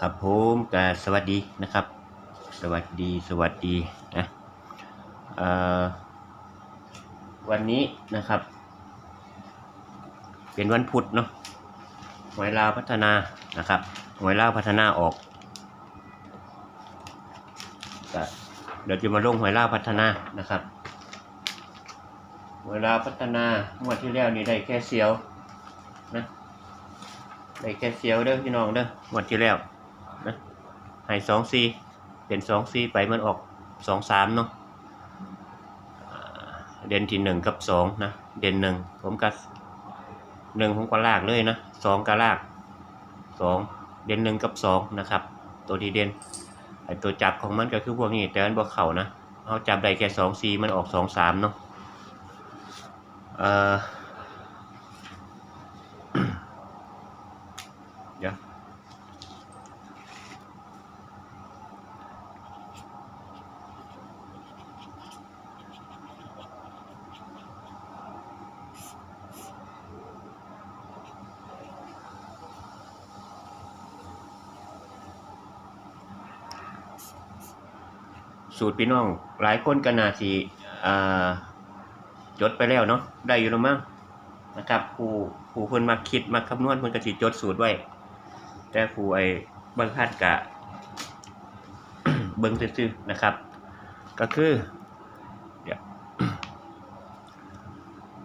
ครับผมก็สวัสดีนะครับ สวัสดีสวัสดีนะเอ่อวันนี้นะครับ เป็นวันพุธเนาะหวยลาวพัฒนานะครับหวยลาวพัฒนาออกเดี๋ยวจะมาลงหวยลาวพัฒนานะครับหวยลาวพัฒนางวดที่แล้วนี่ได้แค่เสียวนะได้แค่เสียวเด้อพี่น้องเด้องวดที่แล้วน ให้สองสี่เป็นสองสี่ไปมันออกสองสามเนาะอ่าเด่นที่หนึ่งกับสองนะ เด่นหนึ่งผมกับหนึ่งผมก็ลากเลยนะสองก็ลากสองเด่นหนึ่งกับสองนะครับ ตัวที่เด่นไอตัวจับของมันก็คือพวกนี้แต่มันบอกเข่านะเอาจับได้แค่สองสี่มันออกสองสามเนาะเอ่อ สูตรพี่น้อง หลายคนก็น่าสิจดไปแล้วเนาะได้อยู่แล้วมั้งนะครับผู้ผู้เพิ่นมาคิดมาคำนวณเพิ่นก็สิจดสูตรไว้ แต่ผู้ไอ้บางท่านก็เบิ่งซื่อๆนะครับ ก็คือเดี๋ยว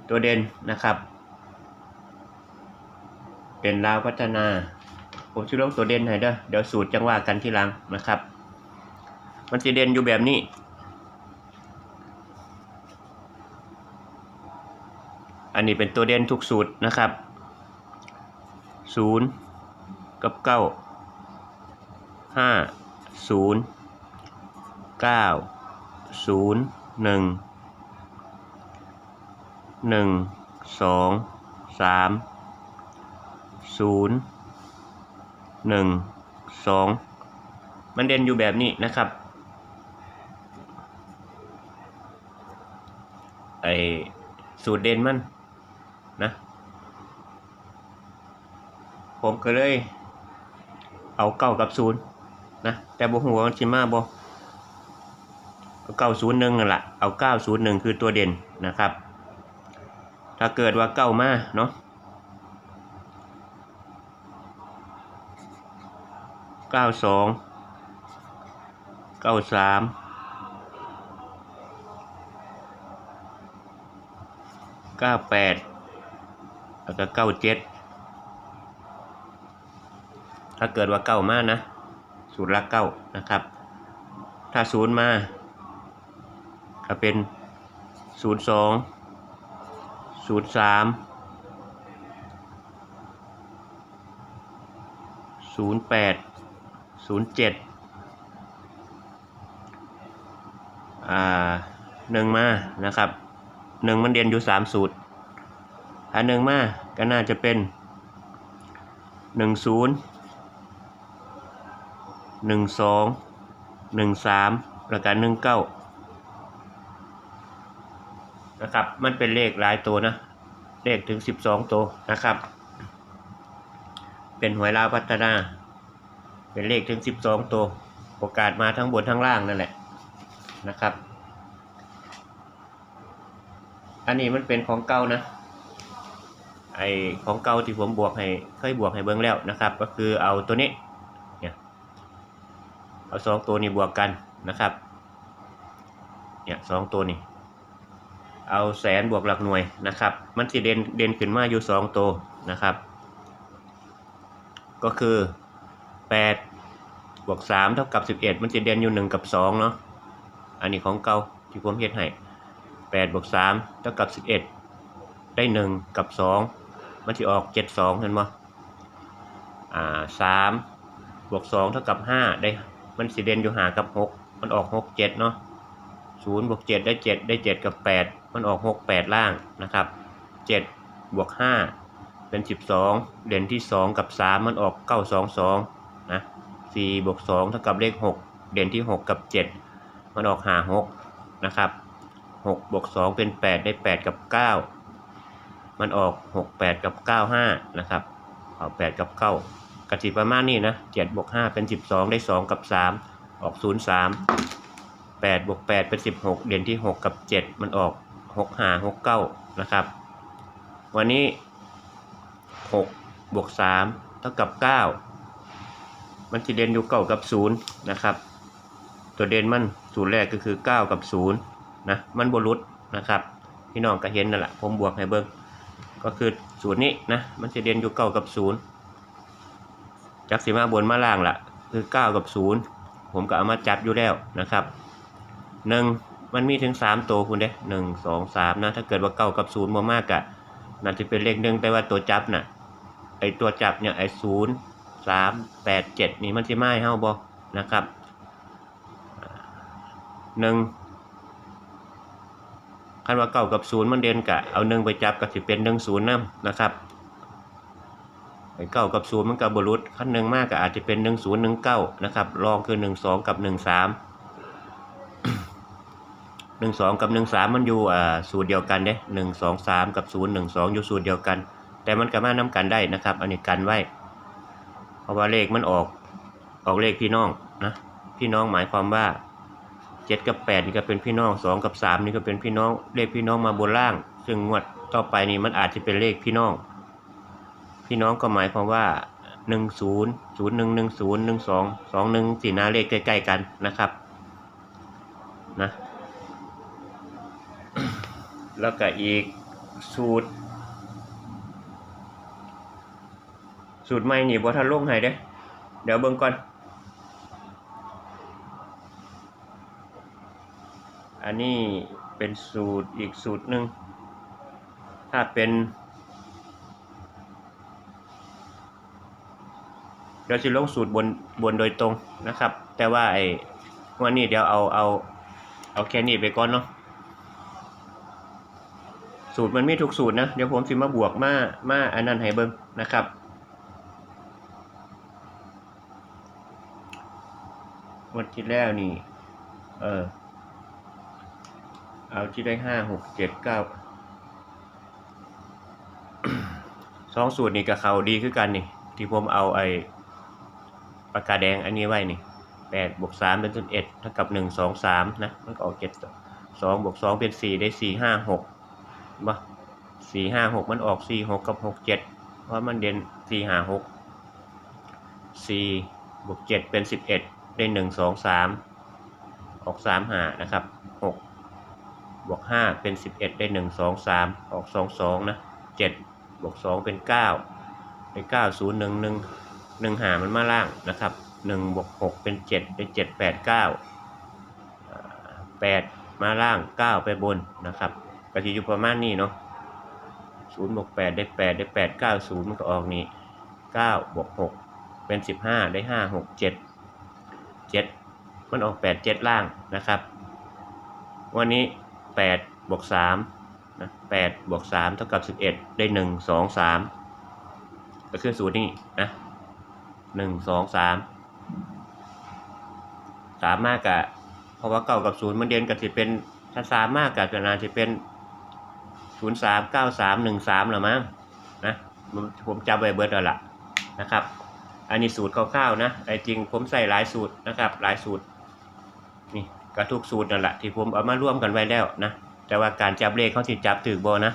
ตัวเด่นนะครับเด่นลาวพัฒนา ผมชื่อลงตัวเด่นให้เด้อเดี๋ยวสูตรจังว่ากันทีหลังนะครับ มันจะเด่นอยู่แบบนี้ อันนี้เป็นตัวเด่นทุกสูตรนะครับศูนย์กับเก้าห้าศูนย์เก้าศูนย์หนึ่งหนึ่งสองสามศูนย์หนึ่งสองมันเด่นอยู่แบบนี้นะครับ ไอสูตรเด่นมันนะ ผมก็เลย เอาเก้ากับศูนย์นะ แต่บ่หัวามันสิมาบเอาเก้าศูนย์หนึ่งนั่นแหละเอาเก้าศูนย์หนึ่งคือตัวเด่นนะครับ ถ้าเกิดว่าเก้ามาเนาะเก้าสองเก้าสาม เก้าแปดแล้วก็เก้าเจ็ดถ้าเกิดว่าเก้ามานะศูนย์ละเก้านะครับ ถ้าศูนย์มาก็เป็นศูนย์สองศูนย์สามศูนย์แปดศูนย์เจ็ดอ่าหนึ่งมานะครับ หนึ่งมันเรียนอยู่สามสูตรถ้าหนึ่งมาก็น่าจะเป็นหนึ่งศูนย์หนึ่งสองหนึ่งสามแล้วก็หนึ่งเก้านะครับ มันเป็นเลขหลายตัวนะ เลขถึงสิบสองตัวนะครับ เป็นหวยลาวพัฒนา เป็นเลขถึงสิบสองตัว โอกาสมาทั้งบนทั้งล่างนั่นแหละนะครับ อันนี้มันเป็นของเก่านะไอของเก่าที่ผมบวกให้เคยบวกให้เบิ้งแล้วนะครับ ก็คือเอาตัวนี้เนี่ยเอาสองตัวนี้บวกกันนะครับเนี่ยสองตัวนี้เอาแสนบวกหลักหน่วยนะครับ มันสิเด่นเด่นขึ้นมาอยู่สองตัวนะครับ ก็คือแปดบวกสามเท่ากับสิบเอ็ดมันสิเด่นอยู่หนึ่งกับสองเนาะอันนี้ของเก่าที่ผมเฮ็ดให้ แปดบวกสามเท่ากับสิบเอ็ดได้หนึ่งกับสองมันจะออกเจ็ดสองเห็นไหมอ่าสามบวกสองเท่ากับห้าได้ มันสิเด่นอยู่หากับหกมันออกหกเจ็ดเนาะศูนย์บวกเจ็ดได้เจ็ดได้เจ็ดกับแปดมันออกหกแปดล่างนะครับเจ็ดบวกห้าเป็นสิบสองเด่นที่สองกับสามมันออกเก้าสองสองนะสี่บวกสองเท่ากับเลขหกเด่นที่หกกับเจ็ดมันออกหาหกนะครับ หกบวกสองเป็นแปดได้แปดกับเก้ามันออกหกแปดกับเก้าห้านะครับ เอาแปดกับเก้ากติประมาณนี้นะเจ็ดบวกห้าเป็นสิบสองได้สองกับสามออกศูนย์สามแปดบวกแปดเป็นสิบหกเด่นที่หกกับเจ็ดมันออกหกห้าหกเก้านะครับ วันนี้หกบวกสามเท่ากับเก้ามันจะเด่นอยู่เก้ากับศูนย์นะครับ ตัวเด่นมันศูนย์แรกก็คือเก้ากับศู นะมันบรุษนะครับ พี่น้องก็เห็นนั่นแหละผมบวกให้เบิ้งก็คือศูนย์นี้นะมันจะเด่นอยู่เก้ากับศูนย์จากสีมาบนมาล่างละคือเก้ากับศูนย์ผมก็เอามาจับอยู่แล้วนะครับหนึ่งมันมีถึงสามตัวคุณเด้หนึ่งสองสามนะถ้าเกิดว่าเก้ากับศูนย์มามากอะน่าจะเป็นเลขหนึ่งแต่ว่าตัวจับน่ะไอตัวจับเนี่ยไอศูนย์สามแปดเจ็ดนี่มันจะไม่เฮ้าบอนะครับหนึ่ง คันว่าเก้ากับศูนย์มันเด่นกะเอาหนึ่งไปจับก็สิเป็นหนึ่งศูนย์นํนะครับเก้ากับศูนย์มันกับบรุษขั้นหนึ่งมากก็อาจจะเป็นหนึ่งศูนย์หนึ่งเก้านะครับรองคือหนึ่งสองกับหนึ่งสามหนึ่งสองกับหนึ่งสามมันอยู่อ่าสูตรเดียวกันเด้หนึ่งสองสามกับศูนย์หนึ่งสองอยู่สูตรเดียวกัน แต่มันก็มาน้ากันได้นะครับ อันนี้กันไว้ เพราะว่าเลขมันออกออกเลขพี่น้องนะพี่น้องหมายความว่า เจ็ดกับแปดนี่ก็เป็นพี่น้องสองกับสามนี่ก็เป็นพี่น้องเลขพี่น้องมาบนล่าง ซึ่งงวดต่อไปนี่มันอาจจะเป็นเลขพี่น้อง พี่น้องก็หมายความว่าหนึ่งศูนย์ศูนย์หนึ่งหนึ่งศูนย์หนึ่งสองสองหนึ่งสี่หน้าเลขใกล้ ๆ กันนะครับนะแล้วก็อีกสูตร สูตรใหม่นี่บ่ทันลงให้เด้ เดี๋ยวเบิ่งก่อน นี้เป็นสูตรอีกสูตรหนึ่ง ถ้าเป็นเดี๋ยวจะลงสูตรบนบนโดยตรงนะครับ แต่ว่าไอ้วันนี้เดี๋ยวเอาเอาเอาแค่นี้ไปก่อนเนาะสูตรมันไมีทุกสูตรนะเดี๋ยวผมสิมาบวกมามาอันนั้นให้เบิ่งนะครับ วันที่แล้วนี่ เออ เอาที่ได้ห้าหกเจ็ดเก้าสองสูตรนี่กับเขาดีคือกันนี่ ที่ผมเอาไอ้ปากกาแดงอันนี้ไว้นี่แปดบวกสามเป็นส่วนเอ็ดเท่ากับหนึ่งสองสามนะ มันก็ออกเจ็ดสองบวกสองเป็นสี่ได้สี่ห้าหกบ่สี่ห้าหกมันออกสี่หกกับหกเจ็ดเพราะมันเด่นสี่ห้าหกสี่บวกเจ็ดเป็นสิบเอ็ดได้หนึ่งสองสามออกสามหานะครับ บวกห้าเป็นสิบเอ็ดได้หนึ่งสองสามออกสองสองนะเจ็ดบวกสองเป็นเก้าได้เก้าศูนย์หนึ่งหนึ่งหนึ่งหามันมาล่างนะครับหนึ่งบวกหกเป็นเจ็ดเป็นเจ็ดแปดเก้าแปดมาล่างเก้าไปบนนะครับก็จะอยู่ประมาณนี้เนาะศูนย์บวกแปดได้แปดได้แปดเก้าศูนย์มันก็ออกนี้เก้าบวกหกเป็นสิบห้าได้ห้าหกเจ็ดเจ็ดมันออกแปดเจ็ดล่างนะครับ วันนี้ แปดบวกสามนะแปดบวกสามเท่ากับสิบเอ็ดได้หนึ่งสองสามก็คือสูตรนี้นะหนึ่งสองสามสามมากกะเพราะว่าเก้ากับศูนย์มันเดียนกันสิเป็นถ้าสามมากกะจะนาจะเป็นศูนย์สามเก้าสามหนึ่งสามหรือมั้งนะผมผมจำไว้เบิร์ดแล้วล่ะนะครับ อันนี้สูตรคร่าวๆนะไอ้จริงผมใส่หลายสูตรนะครับหลายสูตร นี่ก็ทุกสูตรนั่นแหละที่ผมเอามาร่วมกันไว้แล้วนะแต่ว่าการจับเลขเขาสิจับถือบอนะ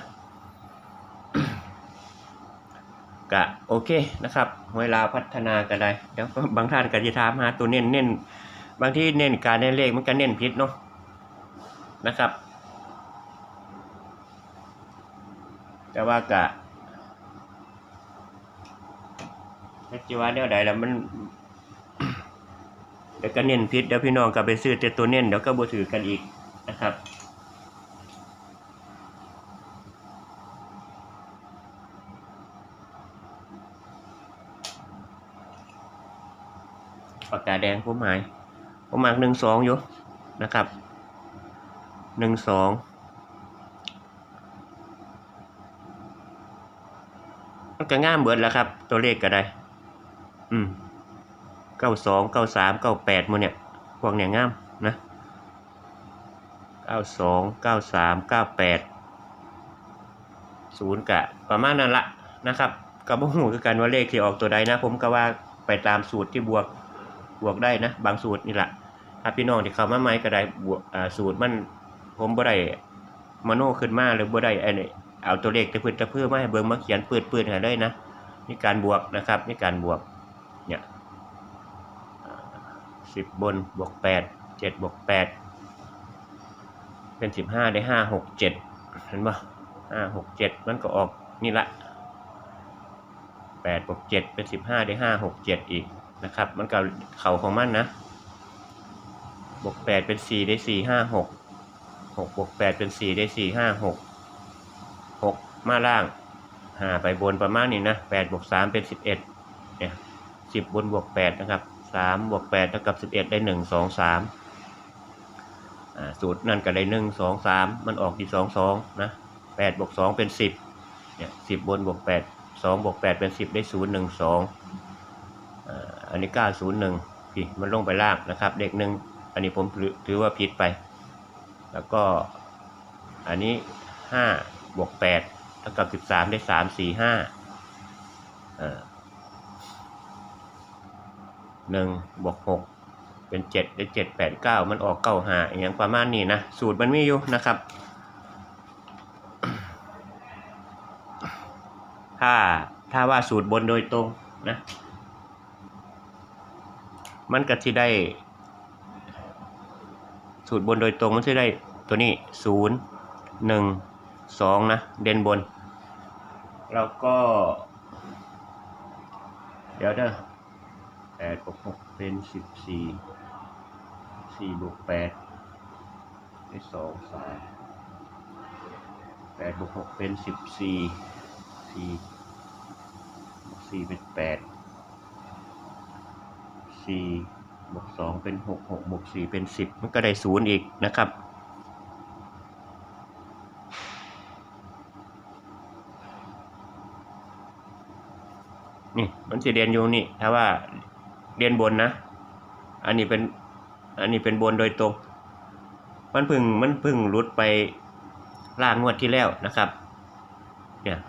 ก็โอเคนะครับ เวลาพัฒนากันได้เดี๋ยวบางท่านก็จะถามหาตัวเน้นเน้นบางที่เน้นการเน้นเลขมันก็เน้นผิดเนาะนะครับ แต่ว่ากะนักจีวาเดียวใดแล้วมัน ดี๋ยวก็เน้นพิษเดี๋ยวพี่น้องก็ไปซื้อแต่ตัวเน้นเดี๋ยวก็บ่ถือกันอีกนะครับปากกาแดงผมหมายผมหมากหนึ่งสองอยู่นะครับหนึ่งสองมันก็ง่ามเบิดแล้วครับ ตัวเลขก็ได้ อืม เก้าสองเก้าสามเก้าแปดมันเนี่ยพวกเนี่ยงามนะเก้าสองเก้าสามเก้าแปดศูนย์กะประมาณนั้นละนะครับก็บ่ฮู้คือกันว่าเลขที่ออกตัวใดนะ ผมก็ว่าไปตามสูตรที่บวกบวกได้นะ บางสูตรนี่แหละถ้าพี่น้องที่เข้ามาใหม่ก็ได้บวกสูตรมันผมบ่ได้มโนขึ้นมาหรือบ่ได้ไอ้นี่เอาตัวเลขตะพื้นตะเพื่อมาให้เบิ่งมาเขียนปืดๆให้เลยนะนี่การบวกนะครับนี่การบวกเนี่ย สิบบนบวกแปดเจ็ดบวกแปดเป็นสิบห้าได้ห้าหกเจ็ดเห็นปะห้าหกเจ็ดมันก็ออกนี่ละแปดบวกเจ็ดเป็นสิบห้าได้ห้าหกเจ็ดอีกนะครับ มันก็เข่าของมันนะบวกแปดเป็นสี่ได้สี่ห้าหกหกบวกแปดเป็นสี่ได้สี่ห้าหกหกมาล่างหาไปบนประมาณนี้นะแปดบวกสามเป็นสิบเอ็ดเนี่ยสิบบนบวกแปดนะครับ สามบวกแปดเท่ากับสิบเอ็ดได้หนึ่งสองสามสูตรนั่นก็ได้หนึ่งสองสามมันออกที่สองสองนะแปดบวกสองเป็นสิบเนี่ยสิบบนบวกแปดสองบวกแปดเป็นสิบได้ศูนย์หนึ่งสองอันนี้เก้าศูนย์หนึ่งพี่มันลงไปล่างนะครับเด็กหนึ่งอันนี้ผมถือว่าผิดไป แล้วก็อันนี้ห้าบวกแปดเท่ากับสิบสามได้สามสี่ห้า หนึ่งบวกหกเป็นเจ็ดได้เจ็ดแปดเก้ามันออกเก้าหาอย่างประมาณนี้นะ สูตรมันมีอยู่นะครับ ถ้าถ้าว่าสูตรบนโดยตรงนะ มันก็ที่ได้ สูตรบนโดยตรงมันจะได้ตัวนี้ศูนย์หนึ่งสองนะ เด่นบน แล้วก็ เดี๋ยวเด้อ ดบวกหกเป็นสิบสี่สี่บวกแปดได้สองสามแปดบวกหกเป็นสิบสี่สี่บวกสี่เป็นแปดสี่บวกสองเป็นหกหกบวกสี่เป็นสิบมันก็ได้ศูนย์อีกนะครับ นี่มันจะเรียนอยู่นี่ถ้าว่า เรียนบนนะ อันนี้เป็นอันนี้เป็นบนโดยตรง มันพึ่งมันพึ่งรุดไปล่างงวดที่แล้วนะครับ เนี่ย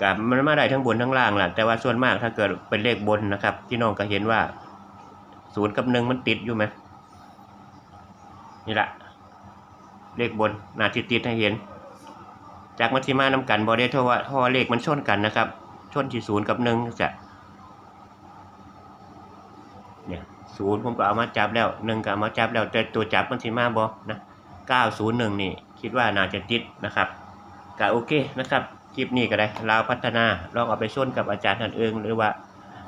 กับมันมาได้ทั้งบนทั้งล่างแหละแต่ว่าส่วนมากถ้าเกิดเป็นเลขบนนะครับพี่น้องก็เห็นว่าศูนย์กับหนึ่งมันติดอยู่ไหมนี่แหละเลขบนหนาติดติดให้เห็น จากมัธยมานำกันบอได้เพราะว่าเพราะว่าเลขมันชนกันนะครับ ชนที่ศูนย์กับหนึ่งจะเนี่ยศูนย์ผมก็เอามาจับแล้วหนึ่งก็เอามาจับแล้วแต่ตัวจับมันสิมาบอนะเก้าศูนย์หนึ่งนี่ คิดว่าน่าจะติดนะครับก็โอเคนะครับคลิปนี้ก็ได้ลาวพัฒนาลองเอาไปชนกับอาจารย์ท่านเอิงหรือว่า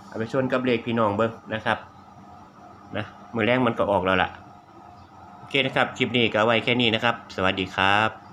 เอาไปชนกับเลขพี่น้องเบิ้งนะครับนะมือแรกมันก็ออกแล้วล่ะโอเคนะครับคลิปนี้ก็ไว้แค่นี้นะครับ สวัสดีครับ